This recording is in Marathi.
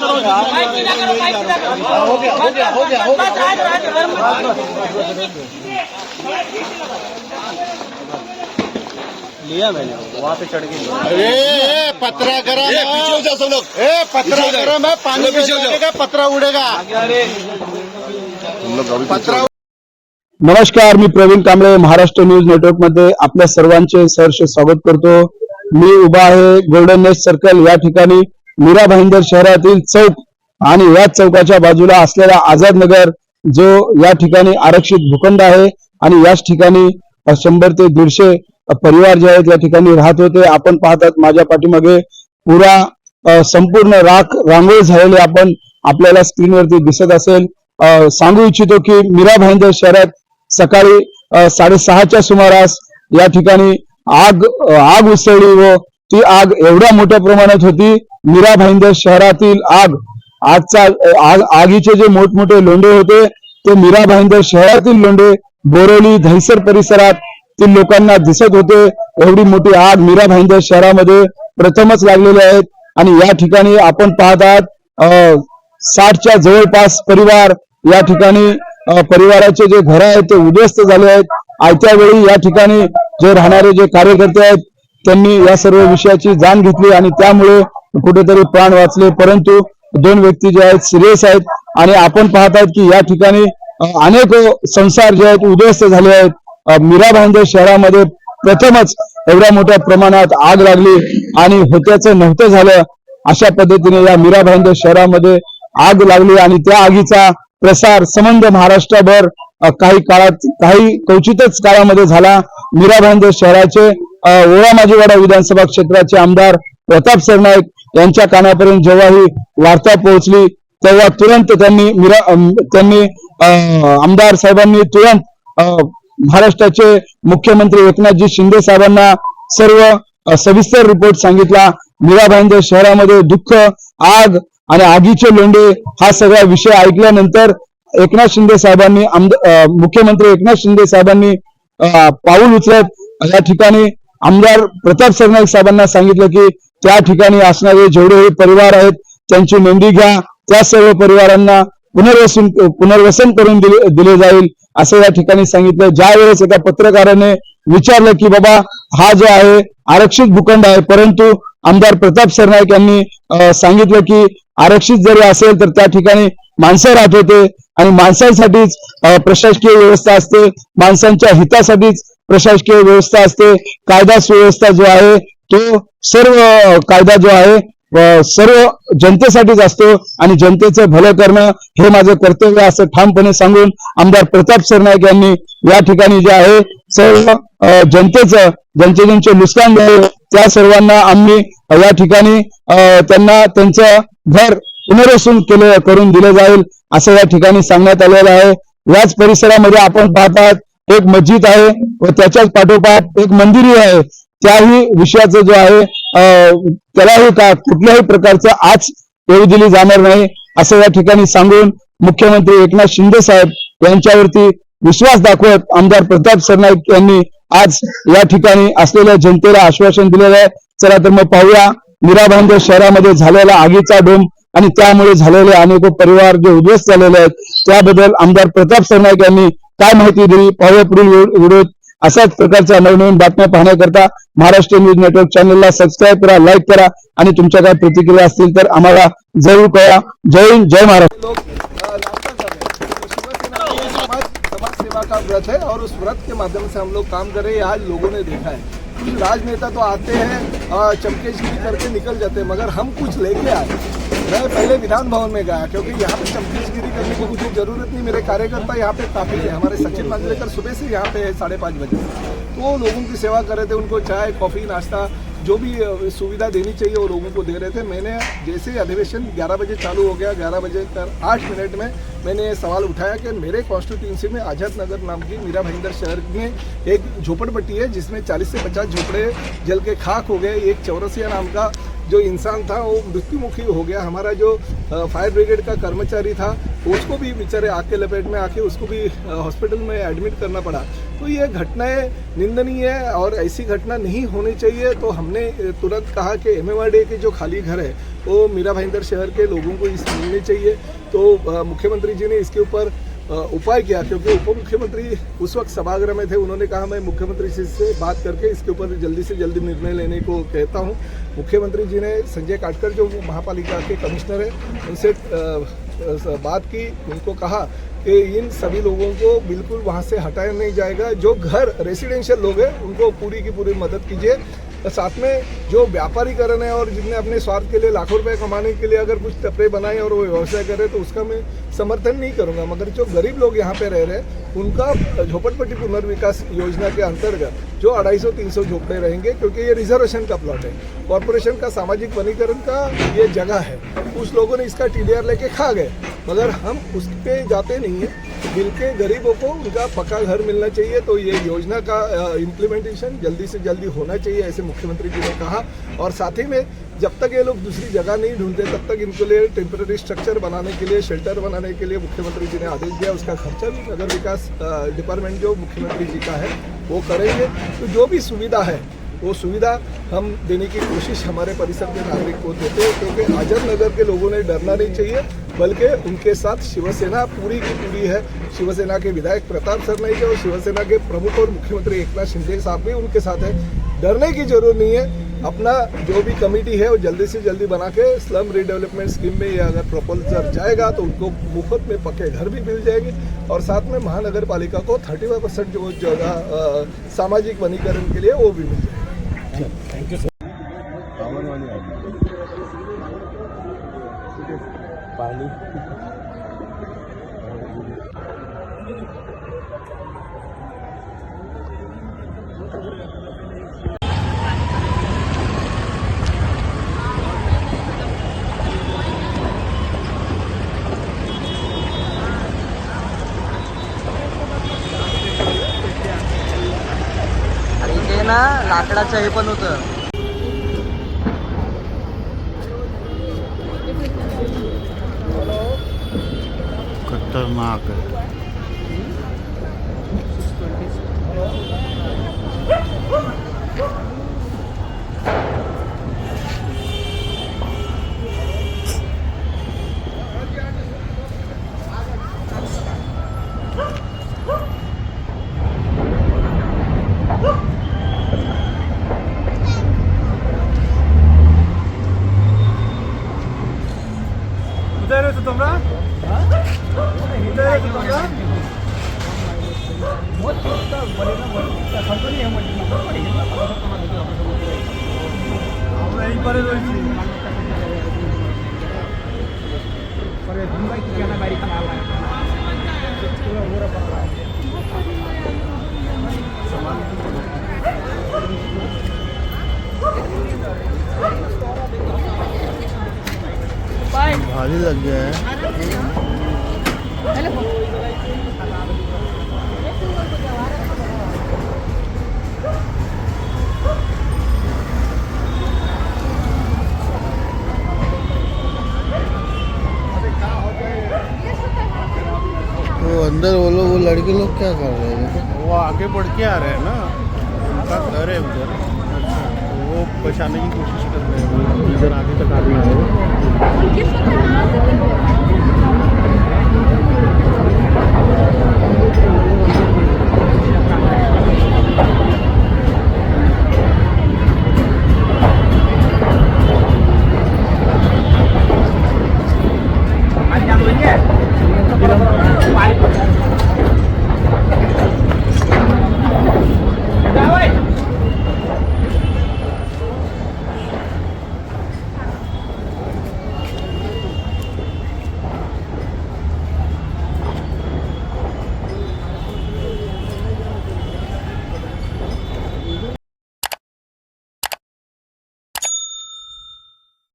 हो गया हो गया हो गया हो लिया मैंने वहाँ पे चढ़ गई ए, ए, पत्रा गरम ये पीछे हो जाओ सब लोग ए पत्रा पीछे हो गरम है पानी पीछे हो जाओ। उड़ेगा पत्रा उड़ेगा तुम पत्रा नमस्कार मी प्रवीण कांबळे महाराष्ट्र न्यूज नेटवर्कमध्ये आपल्या सर्वांचे सहर्ष स्वागत करतो मी उभा आहे गोल्डन नेस्ट सर्कल या ठिकाणी मीरा भाईंदर शहरातील चौक आणि याच चौकाच्या बाजूला असलेला आझाद नगर जो या ठिकाणी आरक्षित भूखंड आहे आणि याच ठिकाणी शंभर ते दीडशे परिवार जे आहेत या ठिकाणी राहत होते. आपण पाहतात माझ्या पाठीमागे पुरा संपूर्ण राख रांगोळी झालेली आपण आपल्याला स्क्रीनवरती दिसत असेल. सांगू इच्छितो की मीरा भाईंदर शहरात सकाळी साडेसहाच्या सुमारास या ठिकाणी आग आग उसळली व ती आग एवढ्या मोठ्या प्रमाणात होती मीरा भाईंदर शहरातील आग आजचा आग आगीचे जे मोठमोठे लोंढे होते ते मीरा भाईंदर शहरातील लोंढे बोरोली धैसर परिसरात ती लोकांना दिसत होते. एवढी मोठी आग मीरा भाईंदर शहरामध्ये प्रथमच लागलेली आहेत आणि या ठिकाणी आपण पाहत आहात साठच्या जवळपास परिवार या ठिकाणी परिवाराचे जे घर आहेत ते उद्ध्वस्त झाले आहेत. आयत्या वेळी या ठिकाणी जे राहणारे जे कार्यकर्ते आहेत त्यांनी या सर्व विषयाची जाण घेतली आणि त्यामुळे कुठेतरी प्राण वाचले. परंतु दोन व्यक्ती जे आहेत सिरियस आहेत आणि आपण पाहत आहेत की या ठिकाणी अनेक संसार जे आहेत उद्ध्वस्त झाले आहेत. मीरा भाईंदर शहरामध्ये प्रथमच एवढ्या मोठ्या प्रमाणात आग लागली आणि होत्याचं नव्हतं झालं. अशा पद्धतीने या मीरा भाईंदर शहरामध्ये आग लागली आणि त्या आगीचा प्रसार संबंध महाराष्ट्रभर काही काळात काही क्वचितच काळामध्ये झाला. मीरा भाईंदर शहराचे ओळा माजीवाडा विधानसभा क्षेत्राचे आमदार प्रताप सरनाईक यांच्या कानापर्यंत जेव्हा ही वार्ता पोहोचली तेव्हा तुरंत त्यांनी त्यांनी आमदार साहेबांनी तुरंत महाराष्ट्राचे मुख्यमंत्री एकनाथजी शिंदे साहेबांना सर्व सविस्तर रिपोर्ट सांगितला. मीरा भाईंदर शहरामध्ये दुःख आग आणि आगीचे लोंढे हा सगळा विषय ऐकल्यानंतर एकनाथ शिंदे साहेबांनी आमद- मुख्यमंत्री एकनाथ शिंदे साहेबांनी पाऊल उचलत. या ठिकाणी आमदार प्रताप सरनाईक साहेबांना सांगितलं की त्या ठिकाणी असणारे जेवढेही परिवार आहेत त्यांची नोंदी घ्या. त्या सर्व परिवारांना पुनर्वसन पुनर्वसन करून दिले दिले जाईल असं या ठिकाणी सांगितलं. ज्या वेळेस एका पत्रकाराने विचारलं की बाबा हा जो आहे आरक्षित भूखंड आहे. परंतु आमदार प्रताप सरनाईक यांनी सांगितलं की आरक्षित जरी असेल तर त्या ठिकाणी माणसं राहत होते आणि माणसांसाठीच प्रशासकीय व्यवस्था असते. माणसांच्या हितासाठीच प्रशासकीय व्यवस्था असते. कायदा सुव्यवस्था जो आहे तो सर्व कायदा जो आहे सर्व जनतेसाठीच असतो आणि जनतेचं भलं करणं हे माझं कर्तव्य असं ठामपणे सांगून आमदार प्रताप सरनाईक यांनी या ठिकाणी जे आहे सर्व जनतेचं ज्यांचे ज्यांचे नुकसान झाले. त्या सर्वांना आम्ही या ठिकाणी त्यांना त्यांचं घर पुनर्वसन केलं करून दिलं जाईल असं या ठिकाणी सांगण्यात आलेलं आहे. याच परिसरामध्ये आपण पाहतात एक मस्जिद आहे व त्याच्याच पाठोपाठ एक मंदिरही आहे. त्याही विषयाचं जो आहे त्यालाही का कुठल्याही प्रकारचं आज येऊ दिली जाणार नाही असं या ठिकाणी सांगून मुख्यमंत्री एकनाथ शिंदे साहेब यांच्यावरती विश्वास दाखवत आमदार प्रताप सरनाईक यांनी आज या ठिकाणी असलेल्या जनतेला आश्वासन दिलेलं आहे. चला तर मग पाहूया. मीरा शहरामध्ये झालेला आगीचा डोम आणि त्यामुळे झालेले अनेक परिवार जे उद्ध्वस्त झालेले आहेत त्याबद्दल आमदार प्रताप सरनाईक यांनी काय माहिती दिली? पाहूया पुढील व्हिडिओ अशाच प्रकारच्या नवनवीन बातम्या पाहण्याकरता महाराष्ट्र न्यूज नेटवर्क चॅनलला सबस्क्राईब करा लाईक करा आणि तुमच्या काय प्रतिक्रिया असतील तर आम्हाला जरूर कळा जय हिंद जय महाराष्ट्र. का व्रत है और उस व्रत के माध्यम से हम लोग काम कर रहे हैं? आज लोगों ने देखा है कुछ राजनेता तो आते हैं अ, करके निकल जाते हैं मगर हम कुछ लेके आए। मैं पहले विधान भवन में गया, क्योंकि यहाँ पे चमकेशगिरी करने की मुझे ज़रूरत नहीं, मेरे कार्यकर्ता यहाँ पे काफ़ी है। हमारे सचिन मांजरेकर सुबह से यहाँ पे है साढ़े पाँच बजे तो वो लोगों की सेवा कर रहे थे, उनको चाय, कॉफ़ी, नाश्ता, जो भी सुविधा देनी चाहिए वो लोगों को दे रहे थे। मैंने जैसे अधिवेशन 11 बजे चालू हो गया 11 बजे कर आठ मिनट में मैंने ये सवाल उठाया कि मेरे कॉन्स्टिट्यूंसी में आज़ाद नगर नाम की मीरा भाईंदर शहर में एक झोपड़पट्टी है, जिसमें 40 से 50 झोपड़े जल के खाक हो गए। एक चौरसिया नाम का जो इंसान था, वो मृत्युमुखी हो गया। हमारा जो फायर ब्रिगेड का कर्मचारी था, उसको भी बेचारे आग के लपेट में आके उसको भी हॉस्पिटल में एडमिट करना पड़ा। तो ये घटनाएँ निंदनीय है और ऐसी घटना नहीं होनी चाहिए। तो हमने तुरंत कहा कि एम एम के जो खाली घर है, वो मीरा भाईंदर शहर के लोगों को इस मिलनी चाहिए। तो मुख्यमंत्री जी ने इसके ऊपर उपाय किया? क्योंकि उप मुख्यमंत्री उस वक्त सभागृह में थे, उन्होंने कहा, मैं मुख्यमंत्री जी से बात करके इसके ऊपर जल्दी से जल्दी निर्णय लेने को कहता हूँ। मुख्यमंत्री जी ने संजय काटकर, जो महापालिका के कमिश्नर है, उनसे बात की, उनको कहा कि इन सभी लोगों को बिल्कुल वहाँ से हटाया नहीं जाएगा। जो घर रेसिडेंशियल लोग हैं, उनको पूरी की पूरी मदद कीजिए। साथ में जो व्यापारीकरण है और जिनने अपने स्वार्थ के लिए लाखों रुपए कमाने के लिए अगर कुछ टपरे बनाए और वो व्यवसाय करे तो उसका मैं समर्थन नहीं करूँगा, मगर जो गरीब लोग यहाँ पे रह रहे हैं, उनका झोपड़पट्टी पुनर्विकास योजना के अंतर्गत जो अढ़ाई सौ, तीन सौ झोपड़े रहेंगे, क्योंकि ये रिजर्वेशन का प्लॉट है। कॉरपोरेशन का सामाजिक वनीकरण का ये जगह है। उस लोगों ने इसका टी लेके खा गए, मगर हम उस पर जाते नहीं है। दिल के गरीबों को उनका पक्का घर मिलना चाहिए। तो ये योजना का इम्प्लीमेंटेशन जल्दी से जल्दी होना चाहिए, ऐसे मुख्यमंत्री जी ने कहा। और साथ ही में, जब तक ये लोग दूसरी जगह नहीं ढूंढते, तब तक इनके लिए टेम्पररी स्ट्रक्चर बनाने के लिए शेल्टर बनाने के लिए मुख्यमंत्री जी ने आदेश दिया। उसका खर्चा भी नगर विकास डिपार्टमेंट जो मुख्यमंत्री जी का है, वो करेंगे। तो जो भी सुविधा है, वो सुविधा हम देने की कोशिश हमारे परिसर के नागरिक को देते हैं, क्योंकि आज़म नगर के लोगों ने डरना नहीं चाहिए। बल्कि उनके साथ शिवसेना पूरी की पूरी है। शिवसेना के विधायक प्रताप सरनाईक और शिवसेना के प्रमुख और मुख्यमंत्री एकनाथ शिंदे साहब भी उनके साथ है। डरने की ज़रूरत नहीं है। अपना जो भी कमेटी है वो जल्दी से जल्दी बना के स्लम रीडेवलपमेंट स्कीम में ये अगर प्रपोजल जाएगा तो उनको मुफ़्त में पक्के घर भी मिल जाएँगे और साथ में महानगर पालिका को थर्टी फाइव परसेंट जो जगह सामाजिक वनीकरण के लिए वो भी मिल जाएगी। आणि इथे ना लाकडाचं हे पण होतं. máquina खतरनाक है भारी लग गया है वो अंदर वो लोग वो लड़के लोग क्या कर रहे हैं? वो आगे बढ़ के आ रहे हैं ना। उनका घर है उधर। वो बचाने की कोशिश कर रहे हैं। इधर आगे तक आ रहे हैं।